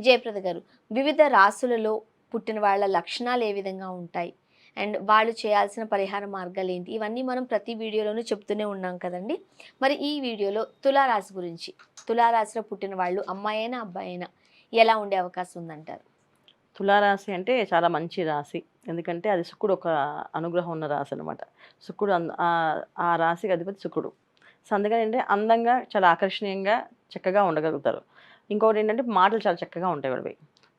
జయప్రద గారు వివిధ రాసులలో పుట్టిన వాళ్ళ లక్షణాలు ఏ విధంగా ఉంటాయి? అండ్ వాళ్ళు చేయాల్సిన పరిహార మార్గాలు ఏంటి? ఇవన్నీ మనం ప్రతి వీడియోలోనూ చెప్తూనే ఉన్నాం కదండి. మరి ఈ వీడియోలో తులారాశి గురించి తులారాశిలో పుట్టిన వాళ్ళు అమ్మాయి అయినా అబ్బాయి అయినా ఎలా ఉండే అవకాశం ఉందంటారు? తులారాశి అంటే చాలా మంచి రాశి. ఎందుకంటే అది శుక్రుడు ఒక అనుగ్రహం ఉన్న రాశి అనమాట శుక్రుడు అంద- ఆ- రాశికి అధిపతి శుక్రుడు. సో అందుకని అంటే అందంగా చాలా ఆకర్షణీయంగా చక్కగా ఉండగలుగుతారు. ఇంకొకటి ఏంటంటే మాటలు చాలా చక్కగా ఉంటాయి వీళ్ళవి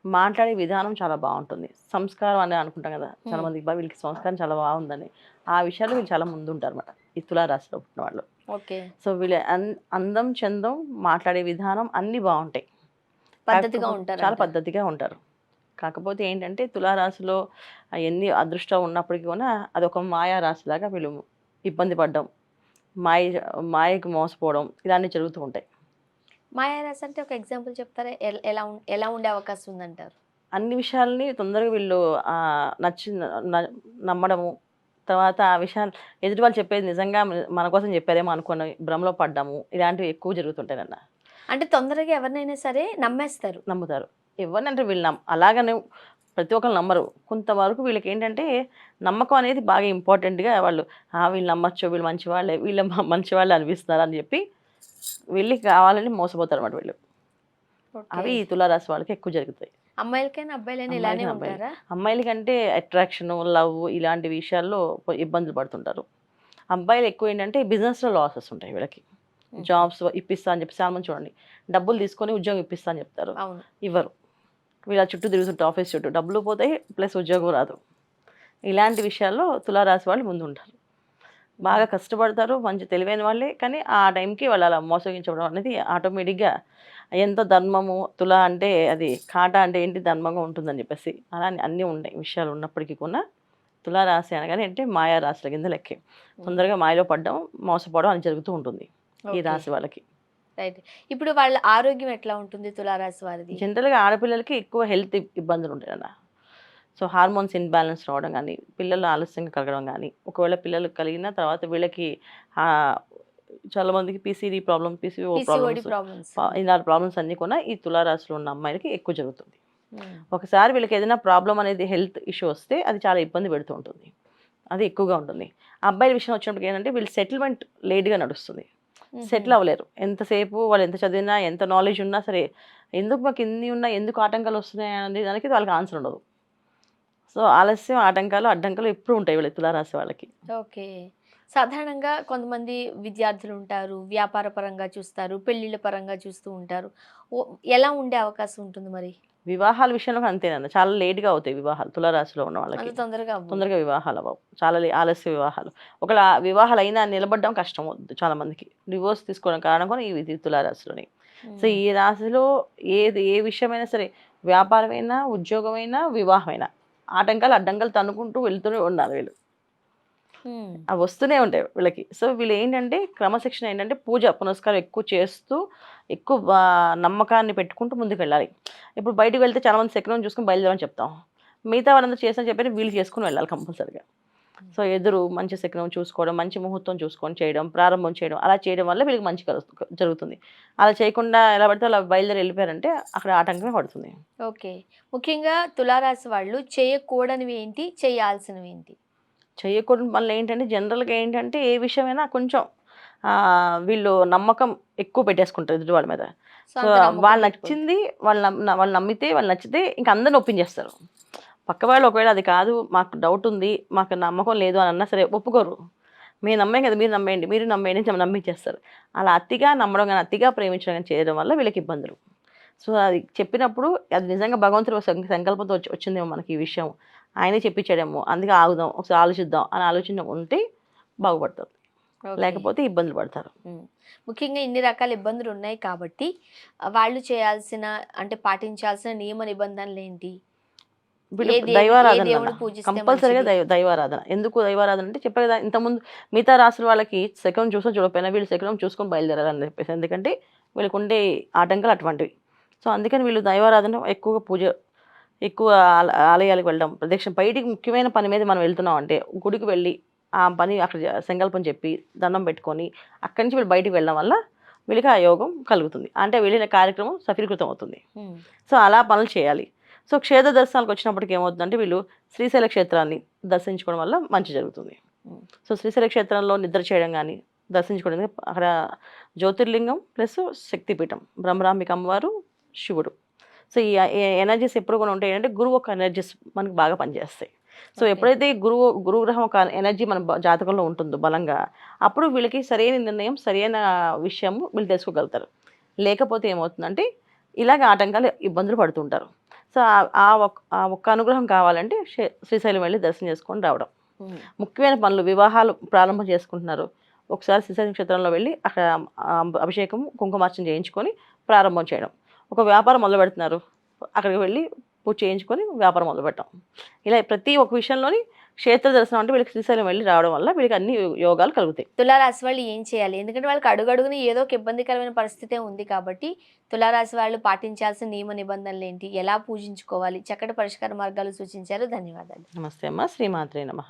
మాట్లాడే విధానం చాలా బాగుంటుంది. సంస్కారం అని అనుకుంటాం కదా చాలా. మందికి బా వీళ్ళకి సంస్కారం చాలా బాగుందని. ఆ విషయాలు వీళ్ళు చాలా ముందు ఉంటారు అనమాట ఈ తులారాశిలో పుట్టిన వాళ్ళు. ఓకే. సో వీళ్ళ అందం చందం మాట్లాడే విధానం అన్నీ బాగుంటాయి. పద్ధతిగా ఉంటారు చాలా పద్ధతిగా ఉంటారు. కాకపోతే ఏంటంటే తులారాశిలో ఎన్ని అదృష్టం ఉన్నప్పటికీ కూడా అదొక మాయా రాశిలాగా వీళ్ళు ఇబ్బంది పడ్డం మాయ మాయకి మోసపోవడం ఇలాంటివి జరుగుతూ ఉంటాయి. మాయారాశి అంటే ఒక ఎగ్జాంపుల్ చెప్తారా? ఎల్- ఎలా ఉండే అవకాశం ఉందంటారు? అన్ని విషయాల్ని తొందరగా వీళ్ళు నచ్చి నమ్మడము తర్వాత ఆ విషయాలు ఎదుటి వాళ్ళు చెప్పేది నిజంగా మన కోసం చెప్పారేమో అనుకుని భ్రమలో పడ్డాము ఇలాంటివి ఎక్కువ జరుగుతుంటాయి అన్న అంటే తొందరగా ఎవరినైనా సరే నమ్మేస్తారు. నమ్ముతారు. ఎవరినంటే వీళ్ళు నమ్ అలాగనే ప్రతి ఒక్కరు నమ్మరు. కొంతవరకు వీళ్ళకి ఏంటంటే నమ్మకం అనేది బాగా ఇంపార్టెంట్గా వాళ్ళు "ఆ, వీళ్ళు నమ్మచ్చు వీళ్ళు మంచి వాళ్ళే వీళ్ళు మ- మంచి వాళ్ళు అనిపిస్తున్నారు అని చెప్పి వెళ్ళి కావాలని మోసపోతారు అన్నమాట వీళ్ళు అవి ఈ తులారాశి వాళ్ళకి ఎక్కువ జరుగుతాయి. అమ్మాయిలకైనా అబ్బాయిలైనా ఇలానే. ఉంటారా? అమ్మాయిలకంటే అట్రాక్షన్ లవ్ ఇలాంటి విషయాల్లో ఇబ్బందులు పడుతుంటారు. అబ్బాయిలు ఎక్కువ ఏంటంటే బిజినెస్లో లాసెస్ ఉంటాయి వీళ్ళకి. జాబ్స్ ఇప్పిస్తా అని చెప్పి చాలా మంది చూడండి డబ్బులు తీసుకొని ఉద్యోగం ఇప్పిస్తా అని చెప్తారు. ఇవ్వరు. వీళ్ళ చుట్టూ తిరుగుతుంటారు ఆఫీస్ చుట్టూ. డబ్బులు పోతాయి ప్లస్ ఉద్యోగం రాదు. ఇలాంటి విషయాల్లో తులారాశి వాళ్ళు ముందు ఉంటారు బాగా కష్టపడతారు. మంచి తెలివైన వాళ్ళే. కానీ ఆ టైంకి వాళ్ళు అలా మోసగించడం అనేది ఆటోమేటిక్గా ఎంత ధర్మము తుల అంటే అది కాటా అంటే ఏంటి ధర్మంగా ఉంటుందని చెప్పేసి అలా అన్నీ ఉన్నాయి. విషయాలు ఉన్నప్పటికీ కూడా తులారాశి అనగానే అంటే మాయా రాశుల కింద లెక్కే. తొందరగా మాయలో పడడం మోసపోవడం అని జరుగుతూ ఉంటుంది ఈ రాశి వాళ్ళకి. రైట్. ఇప్పుడు వాళ్ళ ఆరోగ్యం ఎట్లా ఉంటుంది తులారాశి వారిది? జనరల్గా ఆడపిల్లలకి ఎక్కువ హెల్త్ ఇబ్బందులు ఉంటాయి అన్న సో హార్మోన్స్ ఇన్బ్యాలెన్స్ రావడం కానీ పిల్లలు ఆలస్యంగా కలగడం కానీ ఒకవేళ పిల్లలు కలిగిన తర్వాత వీళ్ళకి చాలా మందికి PCD problem PCO PCOD problems ఇలాంటి ప్రాబ్లమ్స్ అన్నీ కూడా ఈ తులారాశిలో ఉన్న అమ్మాయిలకి ఎక్కువ జరుగుతుంది. ఒకసారి వీళ్ళకి ఏదైనా ప్రాబ్లం అనేది హెల్త్ ఇష్యూ వస్తే అది చాలా ఇబ్బంది పెడుతూ ఉంటుంది. అది ఎక్కువగా ఉంటుంది. అబ్బాయిల విషయం వచ్చినప్పటికి ఏంటంటే వీళ్ళు సెటిల్మెంట్ లేట్గా నడుస్తుంది. సెటిల్ అవ్వలేరు. ఎంతసేపు వాళ్ళు ఎంత చదివినా ఎంత నాలెడ్జ్ ఉన్నా సరే ఎందుకు మాకు ఇన్ని ఉన్నా ఎందుకు ఆటంకాలు వస్తున్నాయి అనేది దానికి వాళ్ళకి ఆన్సర్ ఉండదు. సో ఆలస్యం ఆటంకాలు అడ్డంకాలు ఎప్పుడు ఉంటాయి వీళ్ళ తులారాశి వాళ్ళకి. ఓకే. సాధారణంగా కొంతమంది విద్యార్థులు ఉంటారు వ్యాపార పరంగా చూస్తారు పెళ్ళిళ్ళ పరంగా చూస్తూ ఉంటారు. ఎలా ఉండే అవకాశం ఉంటుంది మరి? వివాహాల విషయంలో అంతేనన్న చాలా లేట్గా అవుతాయి వివాహాలు తులారాశిలో ఉన్న వాళ్ళకి. తొందరగా. తొందరగా వివాహాలు అవ్వవు. చాలా ఆలస్య వివాహాలు. ఒకవేళ వివాహాలు అయినా నిలబడడం కష్టం అవుతుంది చాలా మందికి. డివోర్స్ తీసుకోవడం కారణం కూడా ఈ తులారాశిలోని. సో. ఈ రాశిలో ఏది ఏ విషయమైనా సరే వ్యాపారమైనా ఉద్యోగమైనా వివాహమైనా ఆటంకాలు అడ్డంకాలు తన్నుకుంటూ వెళ్తూనే ఉండాలి వీళ్ళు. అవి వస్తూనే ఉంటాయి వీళ్ళకి. సో వీళ్ళు ఏంటంటే క్రమశిక్షణ ఏంటంటే పూజ పునస్కారం ఎక్కువ చేస్తూ ఎక్కువ నమ్మకాన్ని పెట్టుకుంటూ ముందుకు వెళ్ళాలి ఇప్పుడు బయటకు వెళ్తే చాలా మంది శకనం చూసుకుని బయలుదేరని చెప్తాం. మిగతా వాళ్ళందరూ చేసిన చెప్పి వీళ్ళు చేసుకుని వెళ్ళాలి కంపల్సరిగా. సో ఎదురు మంచి శకనం చూసుకోవడం మంచి ముహూర్తం చూసుకొని చేయడం ప్రారంభం చేయడం అలా చేయడం వల్ల వీళ్ళకి మంచి కలుస్తు- జరుగుతుంది. అలా చేయకుండా ఎలా పడితే అలా బయలుదేరి వెళ్ళిపోయారంటే అక్కడ ఆటంకమే పడుతుంది. ఓకే. ముఖ్యంగా తులారాశి వాళ్ళు చేయకూడనివి ఏంటి? చేయాల్సినవి ఏంటి? చేయకూడదు మళ్ళీ ఏంటంటే జనరల్గా ఏంటంటే ఏ విషయమైనా కొంచెం వీళ్ళు నమ్మకం ఎక్కువ పెట్టేసుకుంటారు ఎదుటి వాళ్ళ మీద. సో వాళ్ళు నచ్చింది వాళ్ళు వాళ్ళు నమ్మితే వాళ్ళు నచ్చితే ఇంకా అందరిని ఒప్పించేస్తారు. పక్క వాళ్ళు ఒకవేళ అది కాదు మాకు డౌట్ ఉంది మాకు నమ్మకం లేదు అని అన్నా సరే ఒప్పుకోరు. మీరు నమ్మే కదా మీరు నమ్మేయండి మీరు నమ్మేయండి అని నమ్మించేస్తారు. అలా అతిగా నమ్మడం కానీ అతిగా ప్రేమించడం కానీ చేయడం వల్ల వీళ్ళకి ఇబ్బందులు. సో అది చెప్పినప్పుడు అది నిజంగా భగవంతుడు సంకల్పంతో వచ్చి వచ్చిందేమో మనకి ఈ విషయం. ఆయనే చెప్పించాడేమో అందుకే ఆగుదాం ఒకసారి ఆలోచిద్దాం అని ఆలోచన ఉంటే బాగుపడతారు. లేకపోతే ఇబ్బందులు పడతారు. ముఖ్యంగా ఇన్ని రకాల ఇబ్బందులు ఉన్నాయి కాబట్టి వాళ్ళు చేయాల్సిన అంటే పాటించాల్సిన నియమ నిబంధనలు ఏంటి? దైవారాధన కంపల్సరీగా? దైవ దైవారాధన. ఎందుకు దైవారాధన అంటే చెప్పే కదా ఇంతకుముందు మిగతా రాసుల వాళ్ళకి శకం చూసో చూడకపోయినా వీళ్ళు శకం చూసుకొని బయలుదేరాలని చెప్పేసి. ఎందుకంటే వీళ్ళకి ఉండే ఆటంకాలు అటువంటివి. సో అందుకని వీళ్ళు దైవారాధన ఎక్కువగా పూజ ఎక్కువ ఆల- ఆలయాలకు వెళ్ళడం. ప్రదక్షిణ బయటికి ముఖ్యమైన పని మీద మనం వెళ్తున్నాం అంటే గుడికి వెళ్ళి ఆ పని అక్కడ సంకల్పం చెప్పి దండం పెట్టుకొని అక్కడి నుంచి వీళ్ళు బయటికి వెళ్ళడం వల్ల వీళ్ళకి ఆ యోగం కలుగుతుంది. అంటే వెళ్ళిన కార్యక్రమం సఫలీకృతం అవుతుంది. సో అలా పనులు చేయాలి. సో క్షేత్ర దర్శనాలకు వచ్చినప్పటికి ఏమవుతుందంటే వీళ్ళు శ్రీశైల క్షేత్రాన్ని దర్శించుకోవడం వల్ల మంచి జరుగుతుంది. ఉమ్. సో శ్రీశైల క్షేత్రంలో నిద్ర చేయడం కానీ దర్శించుకోవడం అక్కడ జ్యోతిర్లింగం ప్లస్ శక్తిపీఠం బ్రహ్మరాంబిక అమ్మవారు శివుడు. సో ఈ ఎనర్జీస్ ఎప్పుడు కూడా ఉంటాయి అంటే గురువు ఒక ఎనర్జీస్ మనకి బాగా పనిచేస్తాయి. సో. ఎప్పుడైతే గురువు గురుగ్రహం ఒక ఎనర్జీ మన జాతకంలో ఉంటుందో బలంగా అప్పుడు వీళ్ళకి సరైన నిర్ణయం సరైన విషయం వీళ్ళు తెలుసుకోగలుగుతారు. లేకపోతే ఏమవుతుందంటే ఇలాగ ఆటంకాలు ఇబ్బందులు పడుతుంటారు. సో ఆ- ఆ ఒక్- ఆ ఒక్క అనుగ్రహం కావాలంటే శ్రీ- శ్రీశైలం వెళ్ళి దర్శనం చేసుకొని రావడం. ముఖ్యమైన పనులు వివాహాలు ప్రారంభం చేసుకుంటున్నారు. ఒకసారి శ్రీశైలం క్షేత్రంలో వెళ్ళి అక్కడ అభిషేకం కుంకుమార్చన చేయించుకొని ప్రారంభం చేయడం. ఒక వ్యాపారం మొదలు పెడుతున్నారు. అక్కడికి వెళ్ళి పూజ చేయించుకొని వ్యాపారం మొదలు పెట్టడం. ఇలా ప్రతి ఒక్క విషయంలోని క్షేత్ర దర్శనం అంటే వీళ్ళకి శ్రీశైలం వెళ్ళి రావడం వల్ల వీళ్ళకి అన్ని యోగాలు కలుగుతాయి. తులారాశి వాళ్ళు ఏం చేయాలి? ఎందుకంటే వాళ్ళకి అడుగడుగున ఏదో ఒక ఇబ్బందికరమైన పరిస్థితే ఉంది కాబట్టి తులారాశి వాళ్ళు పాటించాల్సిన నియమ నిబంధనలు ఏంటి? ఎలా పూజించుకోవాలి? చక్కటి పరిష్కార మార్గాలు సూచించారు. ధన్యవాదాలు. నమస్తే అమ్మ. శ్రీమాత్రే నమః.